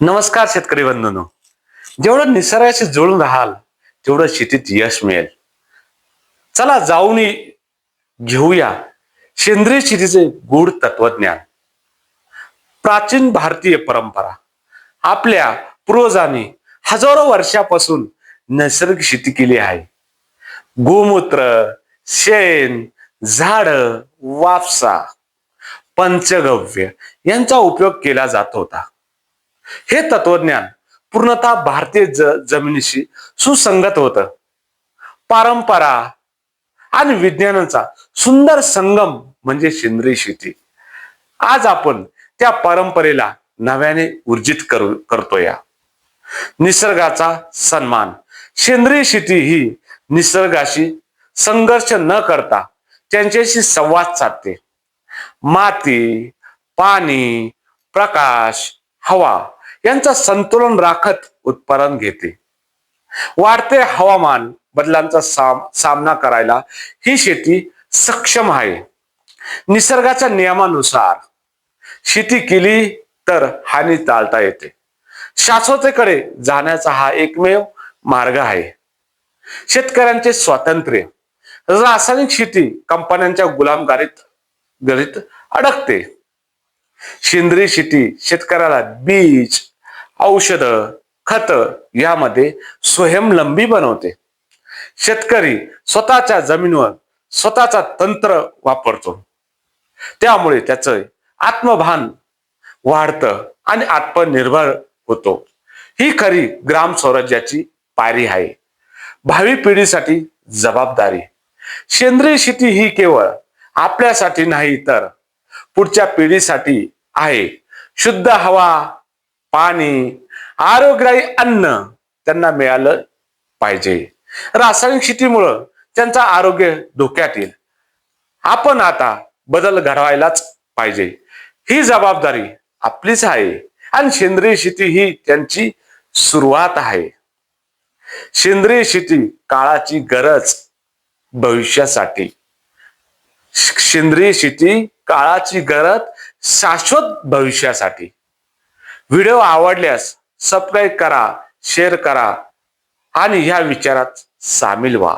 नमस्कार शेतकरी बंधूंनो. जेवढं निसर्गाशी जुळून राहाल तेवढं शेतीत यश मिळेल. चला जाऊन घेऊया सेंद्रिय शेतीचे गूढ तत्वज्ञान. प्राचीन भारतीय परंपरा. आपल्या पूर्वजांनी हजारो वर्षापासून नैसर्गिक शेती केली आहे. गोमूत्र शेण झाड वापसा पंचगव्य यांचा उपयोग केला जात होता. हे तत्वज्ञान पूर्णतः भारतीय ज जमिनीशी सुसंगत होत. परंपरा आणि विज्ञानाचा सुंदर संगम म्हणजे सेंद्रिय शेती. आज आपण त्या परंपरेला नव्याने ऊर्जित करू करतोया. निसर्गाचा सन्मान. सेंद्रिय शेती ही निसर्गाशी संघर्ष न करता त्यांच्याशी संवाद साधते. माती पाणी प्रकाश हवा यांचा संतुलन राखत उत्पादन घेते. वाढते हवामान बदलांचा साम सामना करायला ही शेती सक्षम आहे. निसर्गाच्या नियमानुसार शेती केली तर हानी टाळता येते. शाश्वतेकडे जाण्याचा हा एकमेव मार्ग आहे. शेतकऱ्यांचे स्वातंत्र्य रासायनिक शेती कंपन्यांच्या गुलामगारीत गरीत अडकते. सेंद्रिय शेती शेतकऱ्याला बीज औषध खत यामध्ये स्वयंलंबी बनवते. शेतकरी स्वतःच्या जमिनीवर स्वतःचा तंत्र वापरतो. त्यामुळे त्याचं आत्मभान वाढतं आणि आत्मनिर्भर होतो. ही खरी ग्राम स्वराज्याची पायरी आहे. भावी पिढीसाठी जबाबदारी. सेंद्रिय शेती ही केवळ आपल्यासाठी नाही तर पुढच्या पिढीसाठी आहे. शुद्ध हवा पाणी आरोग्यदायी अन्न त्यांना मिळालं पाहिजे. रासायनिक शेतीमुळं त्यांचं आरोग्य धोक्यात येईल. आपण आता बदल घडवायलाच पाहिजे. ही जबाबदारी आपलीच आहे आणि सेंद्रिय शेती ही त्यांची सुरुवात आहे. सेंद्रिय शेती काळाची गरज भविष्यासाठी. सेंद्रिय शेती काळाची गरज शाश्वत भविष्यासाठी. व्हिडिओ आवडल्यास सबस्क्राईब करा शेअर करा आणि ह्या विचारात सामील व्हा.